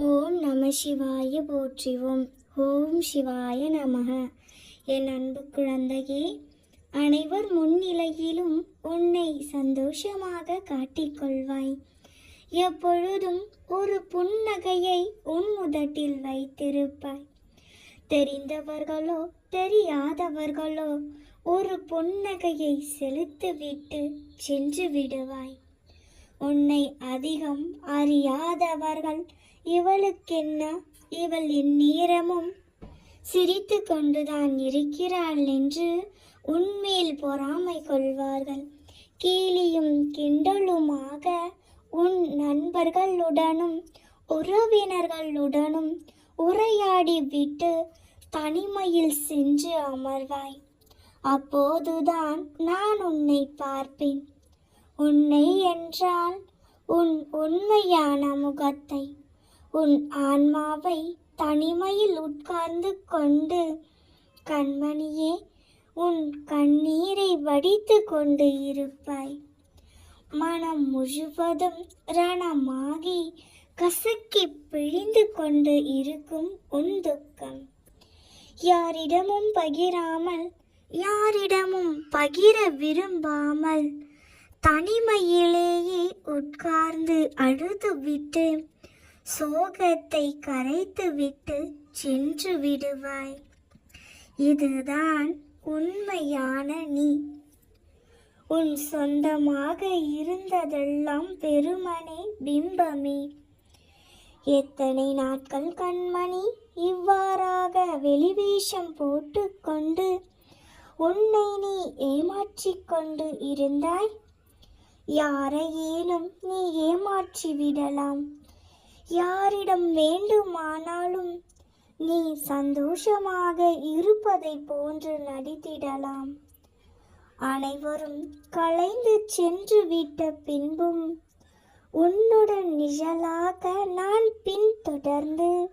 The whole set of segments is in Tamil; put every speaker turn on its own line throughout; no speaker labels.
ஓம் நம சிவாய போற்றிவோம். ஓம் சிவாய நமக. என் அன்பு குழந்தையே அனைவர் முன்னிலையிலும் உன்னை சந்தோஷமாக காட்டிக்கொள்வாய் எப்பொழுதும் ஒரு புன்னகையை உன் முதட்டில் வைத்திருப்பாய். தெரிந்தவர்களோ தெரியாதவர்களோ ஒரு புன்னகையை செலுத்திவிட்டு சென்று விடுவாய். உன்னை அதிகம் அறியாதவர்கள். இவளுக்கென்ன? இவள் இந்நேரமும் சிரித்து கொண்டுதான் இருக்கிறாள் என்று உன்மேல் பொறாமை கொள்வார்கள். கேலியும் கிண்டலுமாக உன் நண்பர்களுடனும் உறவினர்களுடனும் உரையாடி விட்டு தனிமையில் சென்று அமர்வாய். அப்போதுதான் நான் உன்னை பார்ப்பேன். உன்னை என்றால் உன் உண்மையான முகத்தை உன் ஆன்மாவை தனிமையில் உட்கார்ந்து கொண்டு கண்மணியே உன் கண்ணீரை வடித்து கொண்டு இருப்பாய். மனம் முழுவதும் ரணமாகி கசக்கி பிழிந்து கொண்டு இருக்கும் உன் துக்கம். யாரிடமும் பகிராமல் யாரிடமும் பகிர விரும்பாமல் தனிமையிலேயே உட்கார்ந்து அழுதுவிட்டு சோகத்தை கரைத்துவிட்டு சென்று விடுவாய். இதுதான் உண்மையான நீ. உன் சொந்தமாக இருந்ததெல்லாம் பெருமனே பிம்பமே. எத்தனை நாட்கள் கண்மணி இவ்வாறாக வெளிவேஷம் போட்டுக்கொண்டு உன்னை நீ ஏமாற்றிக்கொண்டு இருந்தாய்? யாரையேனும் நீ ஏமாற்றி விடலாம் யாரிடம் வேண்டுமானாலும் நீ சந்தோஷமாக இருப்பதை போன்று நடித்திடலாம். அனைவரும் கலைந்து சென்று விட்ட பின்பும் உன்னுடன் நிழலாக நான் பின்தொடர்ந்து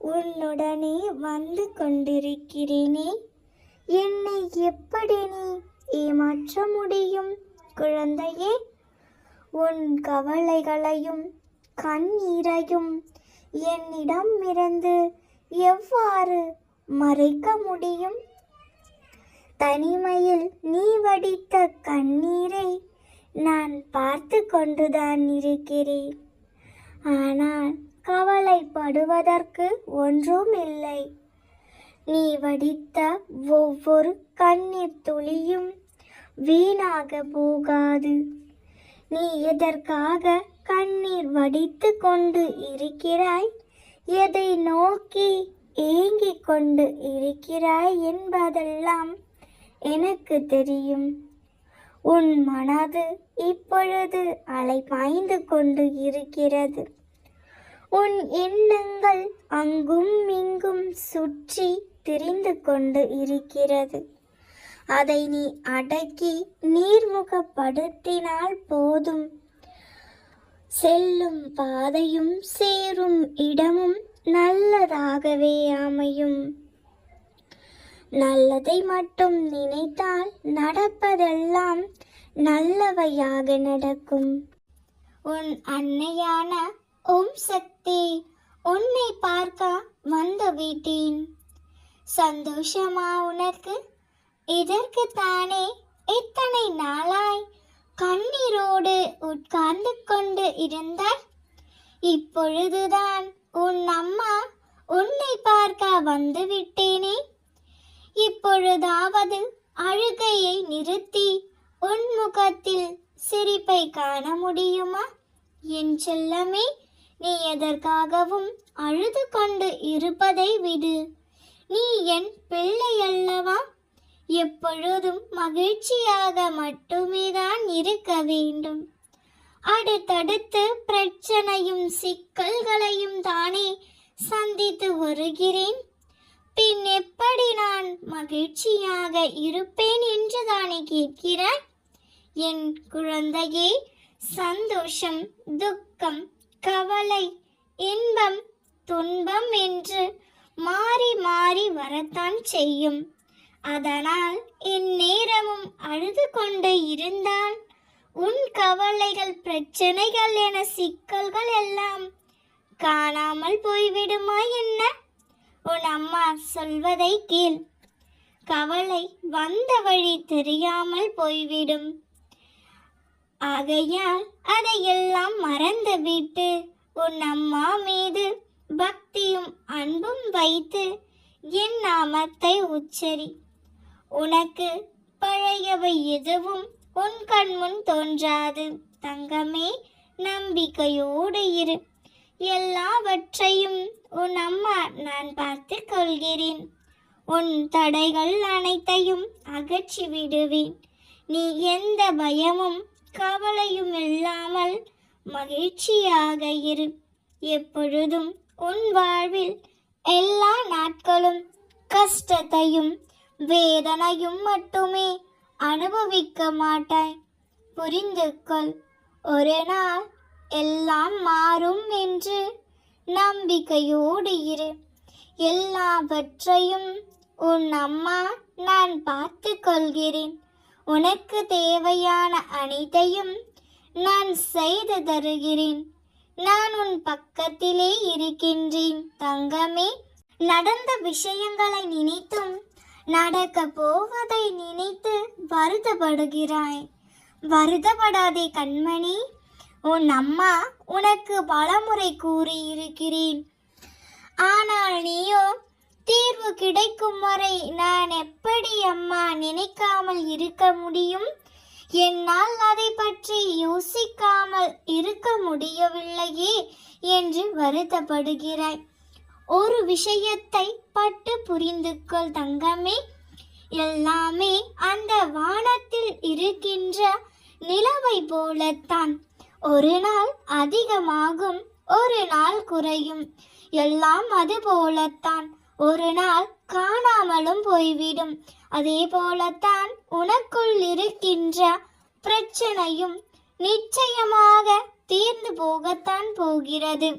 உன்னுடனே வந்து கொண்டிருக்கிறேனே. என்னை எப்படி நீ ஏமாற்ற முடியும்? குழந்தையே உன் கவலைகளையும் கண்ணீரையும் என்னிடம் இருந்து எவ்வாறு மறைக்க முடியும்? தனிமையில் நீ வடித்த கண்ணீரை நான் பார்த்து கொண்டுதான் இருக்கிறேன். ஆனால் கவலைப்படுவதற்கு ஒன்றும் இல்லை. நீ வடித்த ஒவ்வொரு கண்ணீர் துளியும் வீணாக போகாது. நீ எதற்காக கண்ணீர் வடித்து கொண்டு இருக்கிறாய்? எதை நோக்கி ஏங்கிக் கொண்டு இருக்கிறாய் என்பதெல்லாம் எனக்கு தெரியும். உன் மனது இப்பொழுது அலைபாய்ந்து கொண்டு இருக்கிறது. உன் எண்ணங்கள் அங்கும் இங்கும் சுற்றி திரிந்து கொண்டு இருக்கிறது. அதை நீ அடக்கி நீர்முகப்படுத்தினால் போதும். செல்லும் பாதையும் சேரும் இடமும் நல்லதாகவே அமையும். நல்லதை மட்டும் நினைத்தால் நடப்பதெல்லாம் நல்லவையாக நடக்கும். உன் அன்னையான ஓம் சக்தி உன்னை பார்க்க வந்து விட்டேன். சந்தோஷமா உனக்கு? இதற்கு தானே இத்தனை நாளாய் கண்ணீரோடு உட்கார்ந்து கொண்டு இருந்தாய்? இப்பொழுதுதான் உன் அம்மா உன்னை பார்க்க வந்துவிட்டேனே. இப்பொழுதாவது அழுகையை நிறுத்தி உன் முகத்தில் சிரிப்பை காண முடியுமா? என் செல்லமே நீ எதற்காகவும் அழுது கொண்டு இருப்பதை விடு. நீ என் பிள்ளை அல்லவா? எப்பொழுதும் மகிழ்ச்சியாக மட்டுமே தான் இருக்க வேண்டும். அடுத்தடுத்து பிரச்சனையும் சிக்கல்களையும் தானே சந்தித்து வருகிறேன். பின் எப்படி நான் மகிழ்ச்சியாக இருப்பேன் என்று தானே கேட்கிறாய்? என் குழந்தையே சந்தோஷம் துக்கம் கவலை இன்பம் துன்பம் என்று மாறி மாறி வரத்தான் செய்யும். அதனால் இந்நேரமும் அழுது கொண்டு இருந்தால் உன் கவலைகள் பிரச்சனைகள் என சிக்கல்கள் எல்லாம் காணாமல் போய்விடுமா என்ன? உன் அம்மா சொல்வதை கேள். கவலை வந்த வழி தெரியாமல் போய்விடும். ஆகையால் அதையெல்லாம் மறந்துவிட்டு உன் அம்மா மீது பக்தியும் அன்பும் வைத்து என் நாமத்தை உச்சரி. உனக்கு பழையவை எதுவும் உன் கண்முன் தோன்றாது. தங்கமே நம்பிக்கையோடு இரு. எல்லாவற்றையும் உன் அம்மா நான் பார்த்து கொள்கிறேன். உன் தடைகள் அனைத்தையும் அகற்றி விடுவேன். நீ எந்த பயமும் கவலையும் இல்லாமல் மகிழ்ச்சியாக இரு. எப்பொழுதும் உன் வாழ்வில் எல்லா நாட்களும் கஷ்டத்தையும் வேதனையும் மட்டுமே அனுபவிக்க மாட்டாய். புரிந்து கொள். ஒரு நாள் எல்லாம் மாறும் என்று நம்பிக்கையோடு இரு. எல்லாவற்றையும் உன் அம்மா நான் பார்த்து கொள்கிறேன். உனக்கு தேவையான அனைத்தையும் நான் செய்து தருகிறேன். நான் உன் பக்கத்திலே இருக்கின்றேன். தங்கமே நடந்த விஷயங்களை நினைத்தும் நடக்க போவதை நினைத்து வருத்தப்படுகிறாய். வருத்தப்படாதே கண்மணி. உன் அம்மா உனக்கு பலமுறை கூறியிருக்கிறேன். ஆனால் நீயோ தீர்வு கிடைக்கும் வரை நான் எப்படி அம்மா நினைக்காமல் இருக்க முடியும்? என்னால் அதை பற்றி யோசிக்காமல் இருக்க முடியவில்லையே என்று வருத்தப்படுகிறாய். ஒரு விஷயத்தை பட்டு புரிந்து கொள் தங்கமே. எல்லாமே அந்த வானத்தில் இருக்கின்ற நிலவை போலத்தான். ஒரு நாள் அதிகமாகும் ஒரு நாள் குறையும். எல்லாம் அது போலத்தான். ஒரு நாள் காணாமலும் போய்விடும். அதே போலத்தான் உனக்குள் இருக்கின்ற பிரச்சனையும் நிச்சயமாக தீர்ந்து போகத்தான் போகிறது.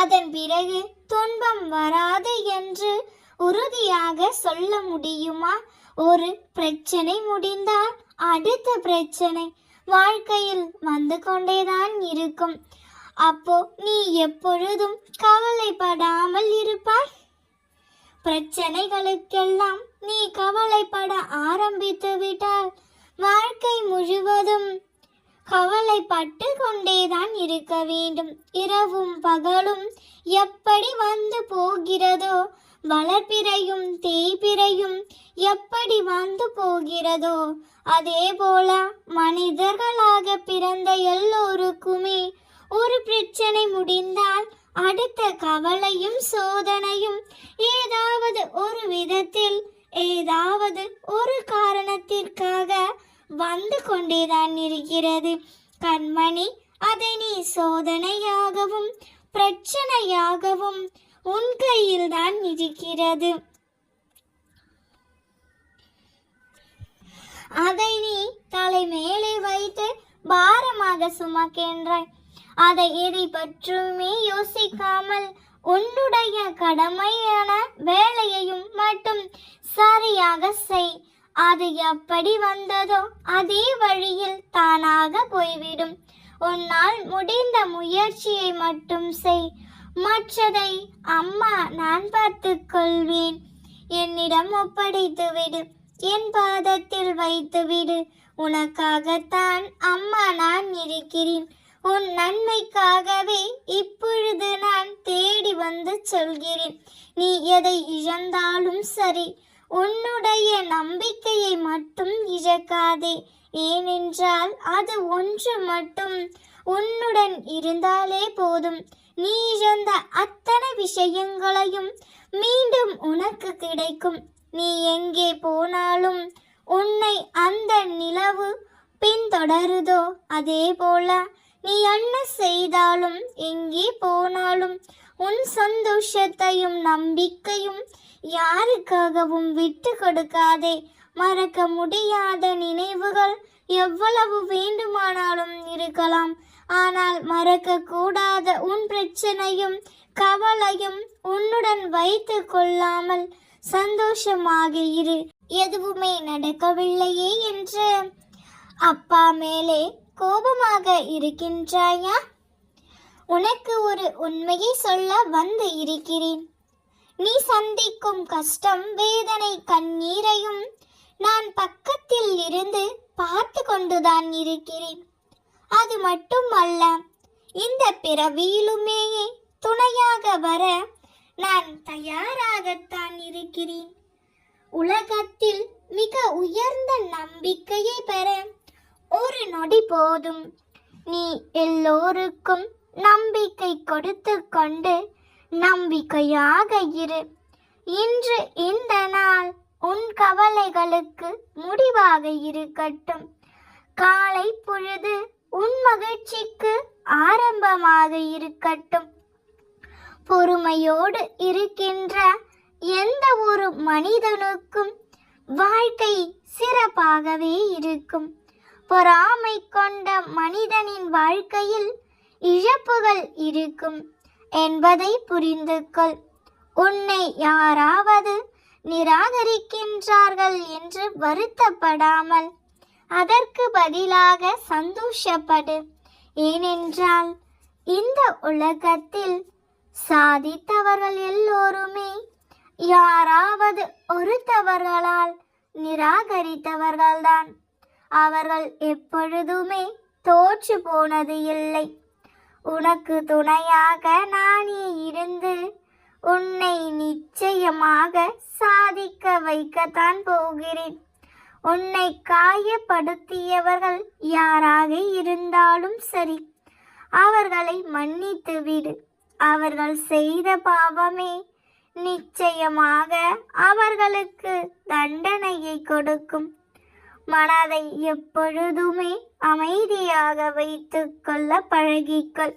அதன் பிறகு துன்பம் வராது என்று உறுதியாக சொல்ல முடியுமா? ஒரு பிரச்சனை முடிந்தால் அடுத்த பிரச்சனை வாழ்க்கையில் வந்து கொண்டேதான் இருக்கும். அப்போ நீ எப்பொழுதும் கவலைப்படாமல் இருப்பாய். பிரச்சனைகளுக்கெல்லாம் நீ கவலைப்பட ஆரம்பித்து விட்டால் வாழ்க்கை முழுவதும் கவலைப்பட்டு கொண்டேதான் இருக்க வேண்டும். இரவும் பகலும் எப்படி வந்து போகிறதோ வளர்பிறையும் தேய்பிறையும் எப்படி வந்து போகிறதோ அதே போல மனிதர்களாக பிறந்த எல்லோருக்குமே ஒரு பிரச்சனை முடிந்தால் அடுத்த கவலையும் சோதனையும் ஏதாவது ஒரு விதத்தில் ஏதாவது ஒரு காரணத்திற்காக வந்து கொண்டேதான் இருக்கிறது. கண்மணி அதை நீ சோதனையாகவும் பிரச்சனையாகவும் உன் கையில்தான் இருக்கிறது. அதை நீ தலை மேலே வைத்து பாரமாக சுமக்கின்றாய். அதை எதை பற்றுமே யோசிக்காமல் உன்னுடைய கடமையான வேலையையும் மட்டும் சரியாக செய். அது எப்படி வந்ததோ அதே வழியில் தானாக போய்விடும். உன்னால் முடிந்த முயற்சியை மட்டும் செய். மற்றதை அம்மா நான் பார்த்துக் கொள்வேன். என்னிடம் ஒப்படைத்து விடு. என் பாதத்தில் வைத்து விடு. உனக்காகத்தான் அம்மா நான் இருக்கிறேன். உன் நன்மைக்காகவே இப்பொழுது நான் தேடி வந்து சொல்கிறேன். நீ எதை இழந்தாலும் சரி உன்னுடைய நம்பிக்கையை மட்டும் இழக்காதே. ஏனென்றால் அது ஒன்று மட்டும் உன்னுடன் இருந்தாலே போதும். நீ இழந்த அத்தனை விஷயங்களையும் மீண்டும் உனக்கு கிடைக்கும். நீ எங்கே போனாலும் உன்னை அந்த நிலவு பின்தொடருதோ? அதே போல நீ என்ன செய்தாலும் எங்கே போனாலும் உன் சந்தோஷத்தையும் நம்பிக்கையும் யாருக்காகவும் விட்டு கொடுக்காதே. மறக்க முடியாத நினைவுகள் எவ்வளவு வேண்டுமானாலும் இருக்கலாம். ஆனால் மறக்க கூடாத உன் பிரச்சனையும் கவலையும் உன்னுடன் வைத்து கொள்ளாமல் சந்தோஷமாக இரு. எதுவுமே நடக்கவில்லையே என்று அப்பா மேலே கோபமாக இருக்கின்றாயா? உனக்கு ஒரு உண்மையை சொல்ல வந்து இருக்கிறேன். நீ சந்திக்கும் கஷ்டம் வேதனை கண்ணீரையும் நான் பக்கத்தில் இருந்து பார்த்து கொண்டுதான் இருக்கிறேன். அது மட்டுமல்ல இந்த பிறவியிலுமே துணையாக வர நான் தயாராகத்தான் இருக்கிறேன். உலகத்தில் மிக உயர்ந்த நம்பிக்கையை பெற ஒரு நொடி போதும். நீ எல்லோருக்கும் நம்பிக்கை கொடுத்து கொண்டு நம்பிக்கையாக இரு. இன்று இந்த நாள் உன் கவலைகளுக்கு முடிவாக இருக்கட்டும். காலை பொழுது உன் மகிழ்ச்சிக்கு ஆரம்பமாக இருக்கட்டும். பொறுமையோடு இருக்கின்ற எந்த ஒரு மனிதனுக்கும் வாழ்க்கை சிறப்பாகவே இருக்கும். பொறாமை கொண்ட மனிதனின் வாழ்க்கையில் இழப்புகள் இருக்கும் என்பதை புரிந்து கொள். உன்னை யாராவது நிராகரிக்கின்றார்கள் என்று வருத்தப்படாமல் அதற்கு பதிலாக சந்தோஷப்படு. ஏனென்றால் இந்த உலகத்தில் சாதித்தவர்கள் எல்லோருமே யாராவது ஒருத்தவர்களால் நிராகரித்தவர்கள்தான். அவர்கள் எப்பொழுதுமே தோற்று போனது இல்லை. உனக்கு துணையாக நானே இருந்து உன்னை நிச்சயமாக சாதிக்க வைக்கத்தான் போகிறேன். உன்னை காயப்படுத்தியவர்கள் யாராக இருந்தாலும் சரி அவர்களை மன்னித்து விடு. அவர்கள் செய்த பாவமே நிச்சயமாக அவர்களுக்கு தண்டனையை கொடுக்கும். மனதை எப்பொழுதுமே அமைதியாக வைத்துக் கொள்ள பழகிக்கொள்.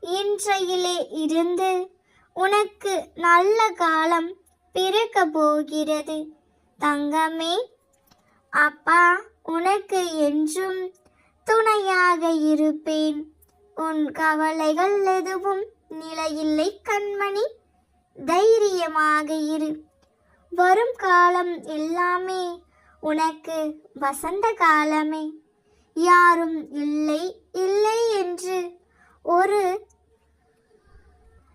இன்றையிலே இருந்து உனக்கு நல்ல காலம் பிறக்க போகிறது. தங்கமே அப்பா உனக்கு என்றும் துணையாக இருப்பேன். உன் கவலைகள் எதுவும் நிலையில்லை கண்மணி. தைரியமாக இரு. வரும் காலம் எல்லாமே உனக்கு வசந்த காலமே. யாரும் இல்லை இல்லை என்று ஒரு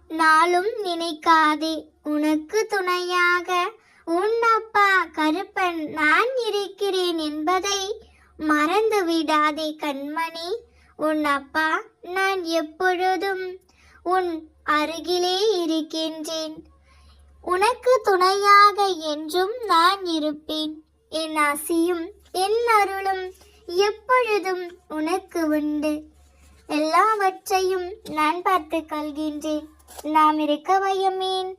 நாளும் நினைக்காதே. உனக்கு துணையாக உன் அப்பா கருப்பன் நான் இருக்கிறேன் என்பதை மறந்து விடாதே கண்மணி. உன் அப்பா நான் எப்பொழுதும் உன் அருகிலே இருக்கின்றேன். உனக்கு துணையாக என்றும் நான் இருப்பேன். என் ஆசியும் என் அருளும் எப்பொழுதும் உனக்கு உண்டு. எல்லாவற்றையும் நான் பார்த்துக் கொள்கின்றேன். நாம் இருக்க பயமேன்